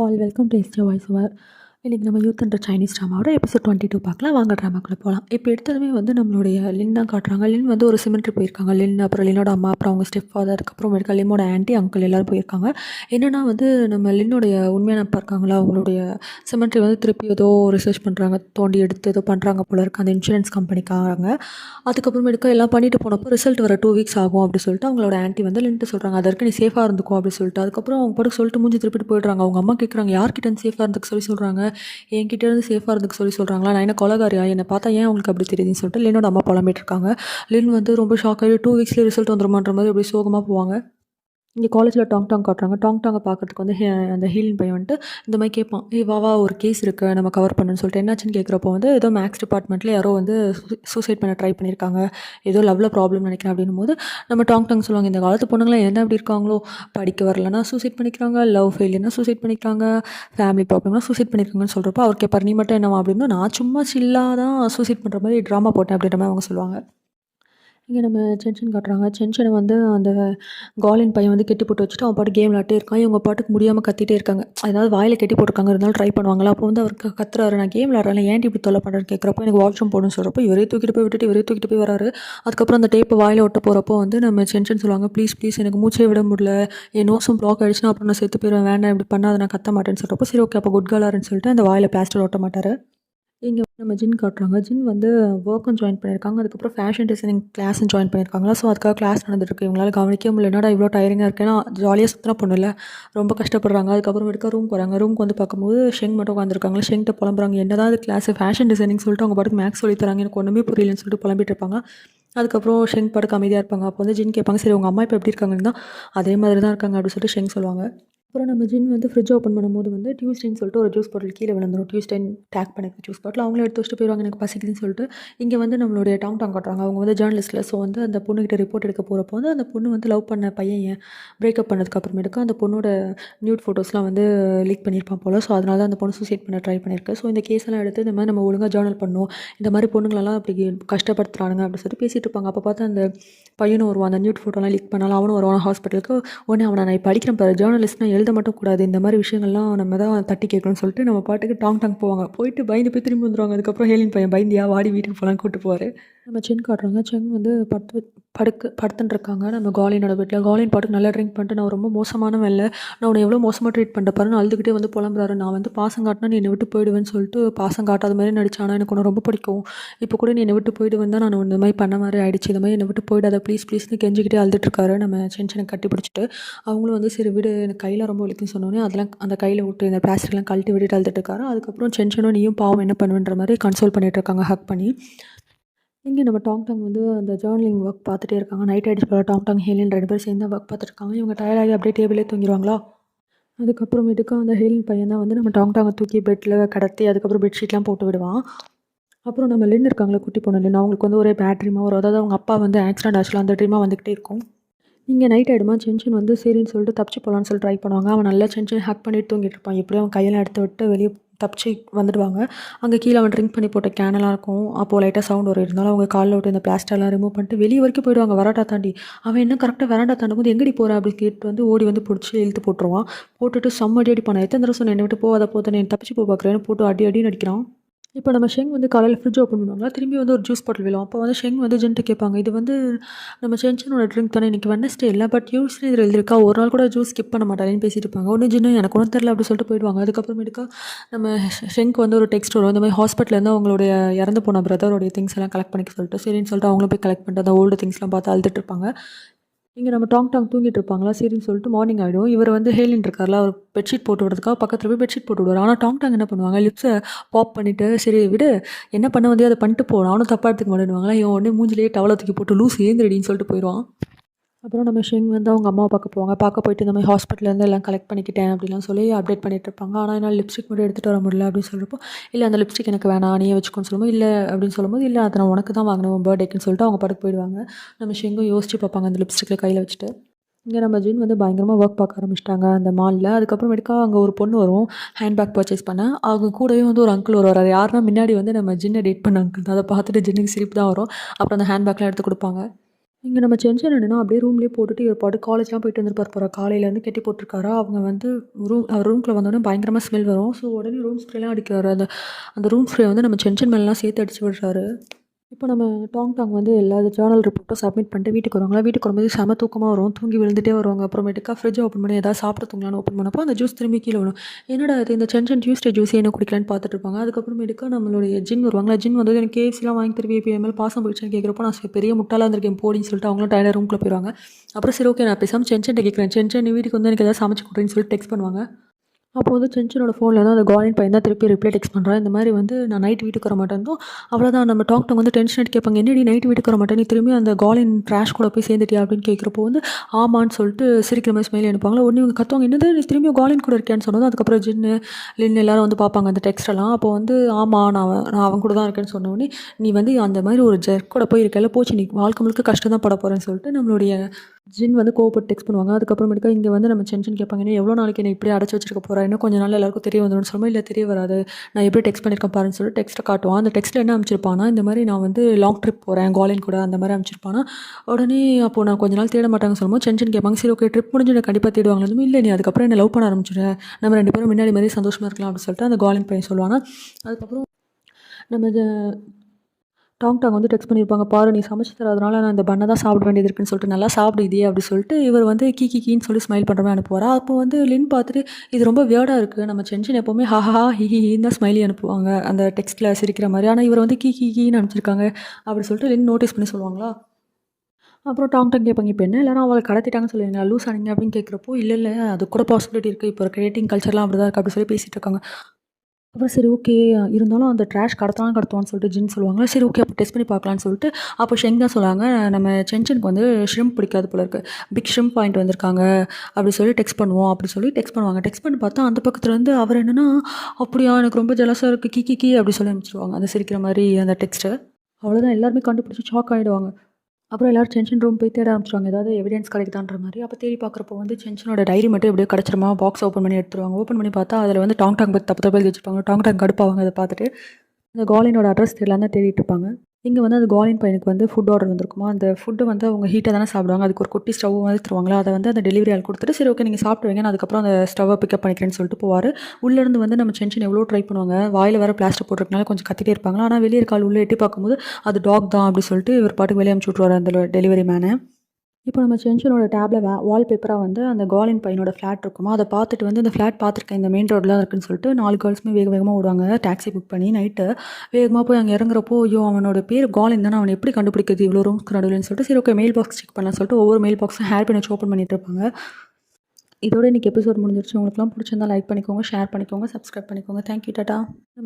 all. Welcome to SJY இன்றைக்கி நம்ம youth and Chinese ட்ராமாவோட எபிசோட் டுவெண்ட்டி டூ பார்க்கலாம். வாங்க ட்ராமாக்குள்ளே போகலாம் இப்போ எடுத்ததுமே வந்து நம்மளுடைய லின் தான் காட்டுறாங்க. லின் வந்து ஒரு சிமெண்ட்ரி போயிருக்காங்க. லின் அப்புறம் லினோட அம்மா அப்புறம் அவங்க ஸ்டெப் ஃபாதர் அதுக்கப்புறம் மெடிக்கல் லிமோட ஆண்டி அங்கிள் எல்லோரும் போயிருக்காங்க. என்னென்னா வந்து நம்ம லின்னுடைய உண்மையான அப்பா இருக்காங்களா? அவங்களுடைய சிமெண்ட்ரி வந்து திருப்பி ஏதோ ரிசர்ச் பண்ணுறாங்க தோண்டி எடுத்து ஏதோ பண்ணுறாங்க போல இருக்க. அந்த இன்சூரன்ஸ் கம்பெனிக்காரங்க எடுக்க எல்லாம் பண்ணிட்டு போனப்போ ரிசல்ட் வர டூ வீக்ஸ் ஆகும் அப்படி சொல்லிட்டு அவங்களோட ஆண்டி வந்து லின்ட்டு சொல்கிறாங்க அதற்கு நீ சேஃபாக இருந்துக்கும் அப்படி சொல்லிட்டு. அதுக்கப்புறம் அவங்க பாட்டுக்கு சொல்லிட்டு மூஞ்சி திருப்பிட்டு போயிடுறாங்க. அவங்க அம்மா கேட்குறாங்க யார்கிட்ட சேஃபாக இருந்துக்கு சொல்லி சொல்கிறாங்க என்கிட்ட இருந்து சேஃபாக இருந்துக்கு சொல்லி சொல்கிறாங்களா நான் என்ன கொலகாரியா? என்னை பார்த்தா ஏன் அவங்களுக்கு அப்படி தெரியுதுன்னு சொல்லிட்டு லின்னோட அம்மா புலம்பிட்டு இருக்காங்க. லின் வந்து ரொம்ப ஷாக் ஆகி டூ வீக்ஸ்லேயே ரிசல்ட் வந்துருமான்ற மாதிரி அப்படியே சோகமாக போவாங்க. இங்கே காலேஜில் டாங் டாங் காட்டுறாங்க. டாங் டாங்கை பார்க்குறதுக்கு வந்து ஹே- அந்த ஹீலின் பையன் வந்துட்டு இந்த மாதிரி கேட்பான். ஏ வா வா ஒரு கேஸ் இருக்குது நம்ம கவர் பண்ணணும்னு சொல்லிட்டு என்னாச்சுன்னு கேட்குறப்போ வந்து ஏதோ மேக்ஸ் டிபார்ட்மெண்ட்டில் யாரோ வந்து சூசைட் பண்ண ட்ரை பண்ணியிருக்காங்க. ஏதோ லவ்வில் ப்ராப்ளம் நினைக்கிறேன் அப்படின்னும் போது நம்ம டாங் டாங் சொல்லுவாங்க இந்த காலத்து பொண்ணுங்களாம் என்ன அப்படி இருக்காங்களோ? படிக்க வரலன்னா சூசைட் பண்ணிக்கிறாங்க லவ் ஃபெயிலியர்னா சூசைட் பண்ணிக்கிறாங்க ஃபேமிலி ப்ராப்ளம்னா சூசைட் பண்ணியிருக்காங்கன்னு சொல்கிறப்போ அவர் கேட்பார் நீ மட்டும் என்னவா? அப்படின்னா நான் சும்மா சில்லாக தான் சூசைட் பண்ணுற மாதிரி ட்ராமா போட்டேன் அப்படின்ற மாதிரி அவங்க சொல்லுவாங்க. இங்கே நம்ம சென்ஷன் காட்டுறாங்க. சென்ஷனை வந்து அந்த காலின் பையன் வந்து கெட்டி போட்டு வச்சுட்டு அவன் பாட்டு கேம் விளாட்டே இருக்கான். இவங்க பாட்டுக்கு முடியாமல் கத்திட்டே இருக்காங்க. அதாவது வாயில் கெட்டி போட்டிருக்காங்க. இருந்தாலும் ட்ரை பண்ணுவாங்களா? அப்போ வந்து அவருக்கு கத்துறாரு. நான் கேம் விளாட்றேன் ஏன் இப்படி தொலை பண்ணுறேன்னு கேட்குறப்போ எனக்கு வாஷ்ரூம் போகணும்னு சொல்கிறப்போ இவரே தூக்கிட்டு போய் விட்டுட்டு இவரே தூக்கிட்டு போய் வராரு. அதுக்கப்புறம் அந்த டேப்பை வாயில் ஒட்ட போகிறப்போ வந்து நம்ம சென்ஷன் சொல்லுவாங்க ப்ளீஸ் ப்ளீஸ் எனக்கு மூச்சே விட முடியல. என் நோஸும் ப்ளாக் ஆகிடுச்சுன்னா அப்புறம் நான் செத்து போயிடுவேன் வேண்டாம் இப்படி பண்ணாத நான் கத்த மாட்டேன்னு சொல்கிறப்போ சரி ஓகே அப்போ குட் கேர்ளாருன்னு சொல்லிட்டு அந்த வாயில் பிளாஸ்டர் ஒட்ட மாட்டார். நம்ம ஜின் காட்டுறாங்க. ஜின் வந்து ஒர்க்கும் ஜாயின் பண்ணியிருக்காங்க. அதுக்கப்புறம் ஃபேஷன் டிசைனிங் கிளாஸும் ஜாயின் பண்ணியிருக்காங்களா? ஸோ அதுக்காக கிளாஸ் நடந்துருக்கு இவங்களால கவனிக்க முடியல. என்னடா இவ்வளோ டயரிங்காக இருக்கேன்னா ஜாலியாக சுற்றின பொண்ணு ரொம்ப கஷ்டப்படுறாங்க. அதுக்கப்புறம் எடுக்க ரூம் போகிறாங்க ரூம்க்கு வந்து பார்க்கும்போது ஷெங் மட்டும் உட்காந்துருக்காங்க ஷெங்கிட்ட புலம்புறாங்க. என்னதான் அது கிளாஸ் ஃபேஷன் டிசைனிங் சொல்லிட்டு அவங்க பாட்டுக்கு மேக்ஸ் சொல்லி தராங்க. எனக்கு ஒன்றுமே புரியலன்னு சொல்லிட்டு புலம்பிட்டு இருப்பாங்க. அதுக்கப்புறம் ஷெங் பாட்டுக்கு அமைதியாக இருப்பாங்க. அப்போ வந்து ஜின் கேட்பாங்க. சரி உங்கள் அம்மா இப்போ எப்படி இருக்காங்கன்னு தான்? அதே மாதிரி தான் இருக்காங்க. அப்படின்னு சொல்லிட்டு ஷெங் சொல்லுவாங்க. அப்புறம் நம்ம ஜின் வந்து ஃப்ரிட்ஜ் ஓப்பன் பண்ணும்போது வந்து டியூஸ்டேன்னு சொல்லிட்டு ஒரு ஜூஸ் பாட்டில் கீழே விழுந்துரும். டியூஸ்டேன் டேக் பண்ணிக்க ஜூஸ் பாட்டில் அவங்களும் எடுத்து வச்சுட்டு போயிடுவாங்க. எனக்கு பசிக்குதுன்னு சொல்லிட்டு. இங்கே வந்து நம்மளுடைய டாங் டாங் காட்டுறாங்க. அவங்க வந்து ஜேர்னலிஸ்ட்டில் ஸோ வந்து அந்த பொண்ணுகிட்ட ரிப்போர்ட் எடுக்க போகிறப்போ வந்து அந்த பொண்ணு வந்து லவ் பண்ண பையன் பிரேக்கப் பண்ணதுக்கு அப்புறமேட்டுக்கு அந்த பொண்ணோட நியூட் ஃபோட்டோஸ்லாம் வந்து லீக் பண்ணியிருப்பான் போல். ஸோ அதனால தான் அந்த பொண்ணு சூசைட் பண்ண ட்ரை பண்ணியிருக்கு ஸோ இந்த கேஸெல்லாம் எடுத்து இந்த மாதிரி நம்ம ஒழுங்காக ஜேர்னல் பண்ணணும் இந்த மாதிரி பொண்ணுங்களெல்லாம் அப்படி கஷ்டப்படுத்துறானுங்க அப்படின்னு சொல்லிட்டு பேசிகிட்டு இருப்பாங்க. அப்போ பார்த்தா அந்த பையனும் வருவான். அந்த நியூட் ஃபோட்டோலாம் லீக் பண்ணாலும் அவனும் வருவான். ஹாஸ்பிட்டலுக்கு உடனே அவனை நான் படிக்கிறேன் பாரு. ஜேர்னலிஸ்ட்னா எழுத மட்டும் கூடாது. இந்த மாதிரி விஷயங்கள்லாம் நம்ம தான் தட்டி கேட்கணும்னு சொல்லிட்டு நம்ம பாட்டுக்கு டாங் டாங் போவாங்க. போயிட்டு பயந்து போய் திரும்பி வந்துடுவாங்க அதுக்கப்புறம் ஹேலின் பையன் பயந்தியா வாடி வீட்டுக்கு போகலாம் கூட்டு போவார். நம்ம சென் காட்டுறாங்க. சென் வந்து படுத்து படுக்கு படுத்துன்னு இருக்காங்க நம்ம காலினோட வீட்டில் காலின் பாட்டுக்கு நல்லா ட்ரிங்க் பண்ணிட்டு நான் ரொம்ப மோசமான வேலை நான் உன்னை எவ்வளோ மோசமாக ட்ரீட் பண்ணிட்ட பாருன்னு அழுதுகிட்டே வந்து புலம்புறாரு. நான் வந்து பாசம் காட்டினா நீ என்னை விட்டு போயிடுவேன்னு சொல்லிட்டு பாசம் காட்டாத மாதிரி நடிச்சானா எனக்கு உன்னை ரொம்ப பிடிக்கும். இப்போ கூட நீ என்னை விட்டு போயிடுவேன் தான் நான் இந்த மாதிரி பண்ண மாதிரி ஆயிடுச்சு. இந்த மாதிரி என்னை விட்டு போயிடாத. ப்ளீஸ் ப்ளீஸ்னு கெஞ்சிக்கிட்டே அழுதுட்டுருக்காரு நம்ம சென்ஷனை கட்டி பிடிச்சிட்டு அவங்களும் வந்து சரி விடு. எனக்கு கையில் ரொம்ப வலிக்குன்னு சொன்னோன்னே அதெல்லாம் அந்த கையில் விட்டு இந்த பிளாஸ்டிக்லாம் கழட்டி விட்டுட்டு அழுதுட்டுருக்காரு அதுக்கப்புறம் சென்ஷனும் நீயும் பாவம் என்ன பண்ணுவேன்ற மாதிரி கன்சோல் பண்ணிகிட்டு இருக்காங்க. ஹக் பண்ணி. இங்கே நம்ம டாங் டாங் வந்து அந்த ஜேர்னலிங் ஒர்க் பார்த்துட்டே இருக்காங்க. நைட் ஆகிடுச்சு போல டாங் டாங் ஹேலின் ரெண்டு பேரும் சேர்ந்து ஒர்க் பார்த்துருக்காங்க இவங்க டயர்டாகி அப்படியே டேபிளே தூங்கிடுவாங்களா அதுக்கப்புறமேட்டுக்கு அந்த ஹேலின் பையன் தான் வந்து நம்ம டாங் டாங்கை தூக்கி பெட்டில் கடத்தி அதுக்கப்புறம் பெட்ஷீட்லாம் போட்டு விடுவான். அப்புறம் நம்ம லின் இருக்காங்களே குட்டி பொண்ணு லின் அவங்களுக்கு வந்து ஒரே பேட் ட்ரீமாக வரும். அதாவது அவங்க அப்பா வந்து ஆக்சிடென்ட் ஆச்சுல அந்த ட்ரீமாக வந்துக்கிட்டே இருக்கும். இங்கே நைட் ஆகிடுமா சென்ஷன் வந்து சரின்னு சொல்லிட்டு தப்பிச்சு போகலான்னு சொல்லி ட்ரை பண்ணுவாங்க. அவன் நல்லா சென்ஷன் ஹேக் பண்ணிட்டு தூங்கிட்டு இருப்பான். எப்படியும் அவன் கையெல்லாம் எடுத்து விட்டு வெளியே தப்பிச்சு வந்துடுவாங்க. அங்கே கீழே அவன் ட்ரிங்க் பண்ணி போட்ட கேனெல்லாம் இருக்கும். அப்போது லைட்டாக சவுண்ட் வரும். இருந்தாலும் அவங்க காலில் விட்டு இந்த பிளாஸ்டர்லாம் ரிமூவ் பண்ணிட்டு வெளியே வரைக்கும் போயிடுவாங்க. வராட்டா தாண்டி. அவன் என்ன கரெக்டாக வராண்டா தாண்டும் போது எங்கடி போகிற அப்படின்னு கேட்டு வந்து ஓடி வந்து பிடிச்சி இழுத்து போட்டுருவான். போட்டுட்டு செம்ம அடி அடிப்பான். எத்தனை தடவை சொன்னேன் என்னை விட்டு போகாத போத நீ தப்பிச்சு போ பார்க்குறேன்னு போட்டு அடி அடி நடிக்கிறான் இப்போ நம்ம ஷெங் வந்து காலையில் ஃப்ரிட்ஜ் ஓப்பன் பண்ணுவாங்களா? திரும்பி வந்து ஒரு ஜூஸ் பாட்டில் விழும் அப்போ வந்து ஷெங் வந்து ஜென்ட்டு கேட்பாங்க. இது வந்து நம்ம சென்ஷனோட ட்ரிங்க் தானே. இன்றைக்கி வெனஸ்டே இல்லை பட் யூஸ்லி இதில் எழுதிருக்கா ஒரு நாள் கூட ஜூஸ் ஸ்கிப் பண்ண மாட்டாருன்னு பேசிட்டு இருப்பாங்க. ஒன்று ஜின்னு எனக்கு ஒன்றும் தெரில அப்படி சொல்லிட்டு போயிடுவாங்க. அதுக்கப்புறமேட்டுக்கா நம்ம ஷெங்க் வந்து ஒரு டெக்ஸ்ட் வரும். இந்த மாதிரி ஹாஸ்பிட்டலேருந்து அவங்களுடைய இறந்து போன பிரதருடைய திங்ஸ் எல்லாம் கலெக்ட் பண்ணிக்க சொல்லிட்டு சரின்னு சொல்லிட்டு அவங்களும் போய் கலெக்ட் பண்ணிட்டு அந்த ஓல்டு திங்ஸ்லாம் பார்த்து அழுதுட்டு இருப்பாங்க. இங்கே நம்ம டாங் டாங் தூங்கிட்டு இருப்பாங்களா சரின்னு சொல்லிட்டு மார்னிங் ஆகிடும் இவர் வந்து ஹேலின் இருக்கார்ல அவர் பெட்ஷீட் போட்டு விடுறதுக்காக பக்கத்தில் போய் பெட்ஷீட் போட்டு விடுவார். ஆனால் டாங் டாங் என்ன பண்ணுவாங்க? லிப்ஸை பாப் பண்ணிவிட்டு சரி விடு என்ன பண்ண வந்து அதை பண்ணிட்டு போகணும் அவனும் தப்பாக எடுத்துக்க மாட்டேன்னுவாங்களா? இவன் உடனே மூஞ்சிலேயே டவலை தூக்கி போட்டு லூஸ் ஏந்திரடின்னு சொல்லிட்டு போயிடுவான் அப்புறம் நம்ம ஷெங் வந்து அவங்க அம்மாவை பார்க்க போவாங்க. பார்க்க போயிட்டு இந்த மாதிரி ஹாஸ்பிட்டலேருந்து எல்லாம் கலெக்ட் பண்ணிக்கிட்டேன் அப்படிலாம் சொல்லி அப்டேட் பண்ணிட்டு இருப்பாங்க. ஆனால் என்னால் லிப்ஸ்டிக் மட்டும் எடுத்துகிட்டு வர முடியல அப்படின்னு சொல்கிறப்போ இல்லை அந்த லிப்ஸ்டிக் எனக்கு வேணாம் நீயே வச்சுக்கோன்னு சொல்லும்போது இல்லை அப்படின்னு சொல்லும்போது இல்லை அதை நான் உனக்கு தான் வாங்கினேன் பர்த்டேக்குன்னு சொல்லிட்டு அவங்க படுக்க போயிடுவாங்க. நம்ம ஷெங்கும் யோசிச்சு பார்ப்பாங்க அந்த லிப்ஸ்டிக்கில் கையில் வச்சுட்டு. இங்கே நம்ம ஜின் வந்து பயங்கரமாக ஒர்க் பார்க்க ஆரம்பிச்சிட்டாங்க அந்த மாலில் அதுக்கப்புறமேட்டுக்கா அங்கே ஒரு பொண்ணு வரும். ஹேண்ட்பேக் பர்ச்சேஸ் பண்ண. அவங்க கூடவே வந்து ஒரு அங்கிள் வருவார். யாருன்னா முன்னாடி வந்து நம்ம ஜின்னை டேட் பண்ண அங்கிள் அதை பார்த்துட்டு ஜின்னுக்கு சிரிப்பு தான் வரும். அப்புறம் அந்த ஹேண்ட்பேக்லாம் எடுத்து கொடுப்பாங்க. இங்கே நம்ம சென்ஷன் என்னென்னா அப்படியே ரூம்லேயே போட்டுட்டு இவர் பாட்டு காலேஜ்லாம் போயிட்டு வந்துருப்பார் போகிற காலையிலேருந்து கட்டி போட்டிருக்காரா? அவங்க வந்து ரூம் அவர் ரூம்குள்ளே வந்தோடனே பயங்கரமாக ஸ்மெல் வரும். ஸோ உடனே ரூம் ஸ்ப்ரேலாம் அடிக்கிறாரு. அந்த அந்த ரூம் ஸ்ப்ரே வந்து நம்ம சென்ஷன் மேலாம் சேர்த்து அடிச்சு விடுறாரு. இப்போ நம்ம டாங் டாங் வந்து எல்லா ஜேர்னல் ரிப்போர்ட்டும் சப்மிட் பண்ணிட்டு வீட்டுக்கு வருவாங்களா? வீட்டுக்கு வரும்போது செம தூக்கமாக வரும். தூங்கி விழுந்துட்டே வருவாங்க. அப்புறமேட்டுக்கா ஃப்ரிட்ஜ் ஓப்பன் பண்ணி ஏதாவது சாப்பிட்டு தூங்கலான்னு ஓப்பன் பண்ணப்போ அந்த ஜூஸ் திரும்பி கீழே வரும் என்னடா இது? இந்த சென்ஷன் டியூஸ்டே ஜூஸ் என்ன குடிக்கலான்னு பார்த்துட்டு இருப்பாங்க. அதுக்கப்புறமேட்டுக்கா நம்மளுடைய ஜின் வருவாங்களா? ஜின் வந்து எனக்கு கேஎஃப்சிலாம் வாங்கி தருவி இப்போ பாசம் போயிடுச்சுன்னு கேட்குறப்போ நான் பெரிய முட்டாளாக இருந்திருக்கேன் போடின்னு சொல்லிட்டு அவங்களும் டைலர் ரூம்குள்ளே போயிடுவாங்க அப்புறம் சரி ஓகே நான் பேசாமல் சென்ஷன் கேட்குறேன் சென்ஷன் நீ வீட்டுக்கு வந்து எனக்கு ஏதாவது சமைச்சு கொடுறேன்னு சொல்லிட்டு டெக்ஸ்ட் பண்ணுவாங்க. அப்போ வந்து சென்ஷனோட ஃபோனில் தான் அந்த காலின் பையன் தான் திருப்பி ரிப்ளை டெக்ஸ்ட் பண்ணுறான் இந்த மாதிரி வந்து நான் நைட் வீட்டுக்கு வர மாட்டேன் அவ்வளோதான் நம்ம டாக்டர் வந்து டென்ஷன் எடுத்து கேட்பாங்க என்னடி நைட் வீட்டுக்கு வர மாட்டேன் நீ திரும்பி அந்த காலின் ட்ராஷ் கூட போய் சேர்ந்துட்டியா அப்படின்னு கேட்குறப்போ வந்து ஆமான்னு சொல்லிட்டு சிரிக்கிற மாதிரி ஸ்மைல் அனுப்பாங்களா உடனே இவங்க கத்துவாங்க என்னது? நீ திரும்பி காலின் கூட இருக்கேன்னு சொன்னது அதுக்கப்புறம் ஜின்னு லின்னு எல்லாரும் வந்து பார்ப்பாங்க அந்த டெக்ஸ்டெல்லாம் எல்லாம். அப்போ வந்து ஆமாம் நான் அவன் நான் அவன் கூட தான் இருக்கேன்னு சொன்ன உடனே நீ வந்து அந்த மாதிரி ஒரு ஜெர்க் கூட போய் இருக்கல போச்சு. நீ வாழ்க்கை முழுக்க கஷ்டம் தான் பட போகிறேன்னு சொல்லிட்டு நம்மளுடைய ஜின் வந்து கோவப்பட்டு டெக்ஸ்ட் பண்ணுவாங்க. அதுக்கப்புறமேட்டுக்கா இங்கே வந்து நம்ம சென்ஷன் கேட்பாங்க. என்ன எவ்வளோ நாளைக்கு என்ன இப்படி அடைச்சி வச்சிருக்க போகிறேன் இன்னும் கொஞ்ச நாள் எல்லாருக்கும் தெரிய வந்துடும் சொல்லும்போது இல்லை தெரிய வராது. நான் எப்படி டெக்ஸ்ட் பண்ணியிருக்கேன் பாருன்னு சொல்லிட்டு டெக்ஸ்ட்டை காட்டுவான். அந்த டெக்ஸ்ட்டில் என்ன அமைச்சிருப்பானா இந்த மாதிரி நான் வந்து லாங் ட்ரிப் போகிறேன் காலின் கூட அந்த மாதிரி அமைச்சிருப்பானா உடனே அப்போ நான் கொஞ்ச நாள் தேட மாட்டாங்க சொல்லும்போது சென்ஷன் கேட்பாங்க. சரி ஓகே ட்ரிப் முடிஞ்சு நான் கண்டிப்பாக தேடுவாங்க இல்லை நீ அதுக்கப்புறம் என்ன லவ் பண்ண ஆரம்பிச்சிடுறேன் நம்ம ரெண்டு பேரும் முன்னாடி மாதிரி சந்தோஷமாக இருக்கலாம் அப்படின்னு சொல்லிட்டு அந்த காலின் பையன் சொல்லுவானா. அதுக்கப்புறம் நம்ம டாங் டாங் வந்து டெக்ஸ்ட் பண்ணியிருப்பாங்க பாரு நீ சமைச்சு தராதனால நான் இந்த பண்ணை தான் சாப்பிட வேண்டியது இருக்குன்னு சொல்லிட்டு நல்லா சாப்பிடு இதே அப்படி சொல்லிட்டு இவர் வந்து கீ கீ கீன்னு சொல்லி ஸ்மைல் பண்ணுற மாதிரி அனுப்புவாரா. அப்போ வந்து லின் பார்த்துட்டு இது ரொம்ப வேர்டாக இருக்குது நம்ம சென்ஷன் எப்போவுமே ஹா ஹா ஹி ஹி ஹின்னு தான் ஸ்மைலி அனுப்புவாங்க. அந்த டெக்ஸ்ட்டில் சிரிக்கிற மாதிரி. ஆனால் இவர் வந்து கீ கீ கீன்னு அனுப்பிச்சிருக்காங்க. அப்படி சொல்லிட்டு லின் நோட்டீஸ் பண்ணி சொல்லுவாங்களா? அப்புறம் டாங் டாங் கேட்பாங்க இப்போ என்ன? எல்லாரும் அவளை கடத்திட்டாங்கன்னு சொல்லுவீங்க லூஸ் ஆனீங்க அப்படின்னு கேட்குறப்போ இல்லை இல்லை அது கூட பாசிபிலிட்டி இருக்குது இப்போ கிரியேட்டிங் கல்ச்சர்லாம் அப்படி தான் இருக்குது அப்படி சொல்லி பேசிகிட்டு இருக்காங்க. அப்புறம் சரி ஓகே இருந்தாலும் அந்த ட்ராஷ் கடத்தலாம் கடத்துவான்னு சொல்லிட்டு ஜின் சொல்லுவாங்க. சரி ஓகே அப்போ டெஸ்ட் பண்ணி பார்க்கலான்னு சொல்லிட்டு அப்போ ஷெங் தான் சொல்லுவாங்க நம்ம சென்சனுக்கு வந்து ஷ்ரிம்ப் பிடிக்காது போல இருக்குது பிக் ஷ்ரிம்ப் பாயிண்ட் வந்திருக்காங்க. அப்படி சொல்லி டெக்ஸ்ட் பண்ணுவோம். அப்படி சொல்லி டெக்ஸ்ட் பண்ணுவாங்க. டெக்ஸ்ட் பண்ணி பார்த்தா அந்த பக்கத்துலேருந்து அவர் என்னென்னா அப்படியா எனக்கு ரொம்ப ஜலசாக இருக்குது கி கி கி அப்படி சொல்லி அனுப்பிச்சிருவாங்க. அந்த சிரிக்கிற மாதிரி அந்த டெக்ஸ்ட்டு அவ்வளோதான் எல்லாருமே கண்டுபிடிச்சி ஷாக் ஆகிடுவாங்க அப்புறம் எல்லாரும் சென்ஷன் ரூம் போய் தேட ஆரம்பிச்சிருவாங்க. ஏதாவது எவிடன்ஸ் கிடைக்குதான்ற மாதிரி. அப்போ தேடி பார்க்குறப்போ வந்து சென்ஷனோட டைரி மட்டும் எப்படியோ கிடச்சிருமா? பாக்ஸ் ஓப்பன் பண்ணி எடுத்துருவாங்க. ஓப்பன் பண்ணி பார்த்தா அதில் வந்து டாங் டாங் பற்றி தப்பு தப்பு எழுதி வச்சுருப்பாங்க. டாங் டாங் கடுப்பாவாங்க அதை பார்த்துட்டு அந்த காலினோட அட்ரஸ் தெரியலாம் தான் தேடிட்டு இருப்பாங்க. இங்கே வந்து அந்த காலின் பையனுக்கு வந்து ஃபுட் ஆர்டர் வந்திருக்குமா? அந்த ஃபுட்டு வந்து அவங்க ஹீட்டாக தானே சாப்பிடுவாங்க. அதுக்கு ஒரு குட்டி ஸ்டவ் வந்து தருவாங்களா? அதை வந்து அந்த டெலிவரி ஆள் கொடுத்துட்டு சரி ஓகே நீங்கள் சாப்பிட்டு வைங்க. நான் அதுக்கப்புறம் அந்த ஸ்டவ்வை பிக்கப் பண்ணிக்கிறேன்னு சொல்லிட்டு போவார். உள்ளேருந்து வந்து நம்ம சென்ஷன் எவ்வளோ ட்ரை பண்ணுவாங்க? வாயில் வேறு பிளாஸ்டர் போட்டிருக்கனால கொஞ்சம் கத்திட்டே இருப்பாங்க ஆனால் வெளியே இருக்கால் உள்ளே எட்டி பார்க்கும்போது அது டாக் தான் அப்படி சொல்லிட்டு இவர் பாட்டுக்கு வெளியே அமுச்சு விட்ருவார் அந்த டெலிவரி மேனை இப்போ நம்ம சென்ஷனோட டேப்பில் வே வால்பேப்பராக வந்து அந்த காலின் பையனோட ஃப்ளாட் இருக்குமா? அதை பார்த்துட்டு வந்து இந்த ஃப்ளாட் பார்த்துருக்கேன். இந்த மெயின் ரோடில் இருக்குன்னு சொல்லிட்டு நாலு கேர்ள்ஸுமே வேக வேகமாக ஓடுவாங்க. டாக்ஸி புக் பண்ணி நைட்டு வேகமாக போய் அங்கே இறங்குறப்போ ஐயோ அவனோட பேர் காலின் தானே அவனை எப்படி கண்டுபிடிக்கிறது இவ்வளோ ரூம்ஸ்க்கு நடுவில்னு சொல்லிட்டு சரி ஓகே மெயில் பாக்ஸ் செக் பண்ணலாம் சொல்லிட்டு ஒவ்வொரு மெயில் பாக்ஸும் ஹேர் பண்ணி வச்சு ஓப்பன் பண்ணிட்டு இருப்பாங்க. இதோட இன்றைக்கி எபிசோட் முடிஞ்சிருச்சு. உங்களுக்குலாம் பிடிச்சிருந்தா லைக் பண்ணிக்கோங்க ஷேர் பண்ணிக்கோங்க சப்ஸ்கிரைப் பண்ணிக்கோங்க. Thank you tata